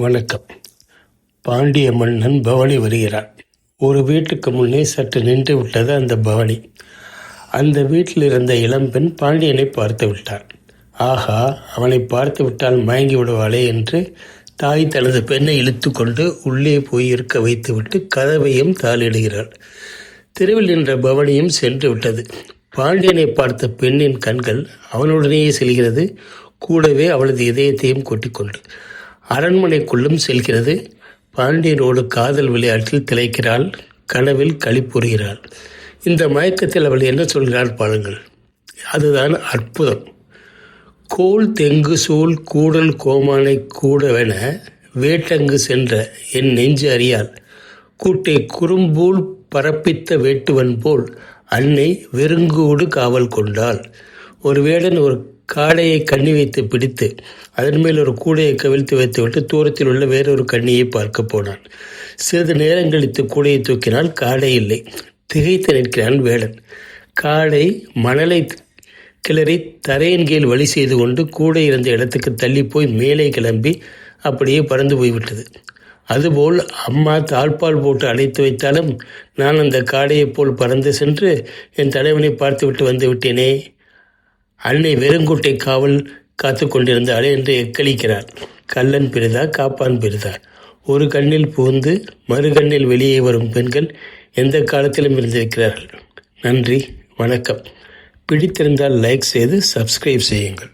வணக்கம். பாண்டிய மன்னன் பவனி வருகிறான். ஒரு வீட்டுக்கு முன்னே சற்று நின்று விட்டது அந்த பவனி அந்த வீட்டில் இருந்த இளம்பெண் பாண்டியனை பார்த்து விட்டார். ஆஹா அவனை பார்த்து விட்டால் மயங்கி விடுவாளே என்று தாய் தனது பெண்ணை இழுத்து கொண்டு உள்ளே போய் இருக்க வைத்துவிட்டு கதவையும் தாளிடுகிறாள். தெருவில் நின்ற பவனியும் சென்று விட்டது. பாண்டியனை பார்த்த பெண்ணின் கண்கள் அவனுடனேயே செல்கிறது. கூடவே அவளது இதயத்தையும் கொட்டிக்கொண்டு. அரண்மனைக்குள்ளும் செல்கிறது. பாண்டியனோடு காதல் விளையாட்டில் திளைக்கிறாள் கனவில் களிப்புறுகிறாள் இந்த மயக்கத்தில் அவள் என்ன சொல்கிறாள் பாருங்கள். அதுதான் அற்புதம். கோல் தெங்கு சூழ் கூடல் கோமானை கூடவென வேட்டங்கு சென்ற என் நெஞ்சு அறியாள். கூட்டை குறும்பூல் பரப்பித்த வேட்டுவன் போல் அன்னை வெறுங்கூடு காவல் கொண்டாள். ஒரு வேடன் ஒரு காடையை கண்ணி வைத்து பிடித்து அதன் மேல் ஒரு கூடையை கவிழ்த்து வைத்துவிட்டு தூரத்தில் உள்ள வேறொரு கண்ணியை பார்க்க போனான். சிறிது நேரம் கழித்து கூடையை தூக்கினால் காடை இல்லை. திகைத்து நிற்கிறான் வேடன் காடை மணலை கிளறி தரையின் கீழ் வழி செய்து கொண்டு கூடை இருந்த இடத்துக்கு தள்ளி போய் மேலே கிளம்பி அப்படியே பறந்து போய்விட்டது. அதுபோல் அம்மா தாழ்பால் போட்டு அடைத்து வைத்தாலும் நான் அந்த காடையைப் போல் பறந்து சென்று என் தலைவனை பார்த்துவிட்டு வந்து விட்டேனே! அன்னை வெறுங்குட்டை காவல் காத்து கொண்டிருந்தாளே என்று எக்களிக்கிறார் கல்லன் பெரிதா காப்பான் பெரிதா? ஒரு கண்ணில் புகுந்து மறு கண்ணில் வெளியே வரும் பெண்கள் எந்த காலத்திலும் இருந்திருக்கிறார்கள்? நன்றி வணக்கம். பிடித்திருந்தால் லைக் செய்து சப்ஸ்கிரைப் செய்யுங்கள்.